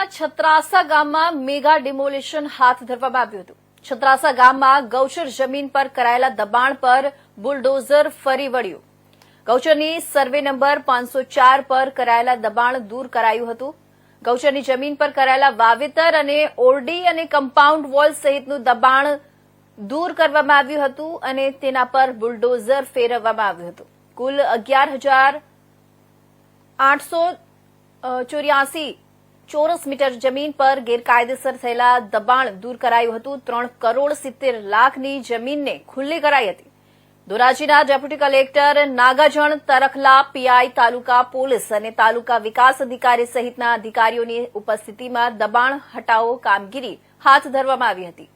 જિલ્લાના છત્રાસા ગામમાં mega demolition હાથ ધરવામાં આવ્યું હતું. છત્રાસા ગામમાં ગૌચર જમીન પર કરાયેલા દબાણ પર બુલડોઝર ફરી વળ્યું. ગૌચરની સર્વે નંબર પાંચસો ચાર પર કરાયેલા દબાણ દૂર કરાયું હતું. ગૌચરની જમીન પર કરાયેલા વાવેતર અને ઓરડી અને કમ્પાઉન્ડ વોલ સહિતનું દબાણ દૂર કરવામાં આવ્યું હતું અને તેના પર બુલડોઝર ફેરવવામાં આવ્યું હતું. કુલ અગિયાર હજાર આઠસો ચોર્યાસી ચોરસ મીટર જમીન પર ગેરકાયદેસર થયેલા દબાણ દૂર કરાયું હતું. ત્રણ કરોડ સિત્તેર લાખની જમીનને ખુલ્લી કરાઈ હતી. ધોરાજીના deputy collector Nagajan Tarkhala PI taluka police અને તાલુકા વિકાસ અધિકારી સહિતના અધિકારીઓની ઉપસ્થિતિમાં દબાણ હટાવો કામગીરી હાથ ધરવામાં આવી હતી.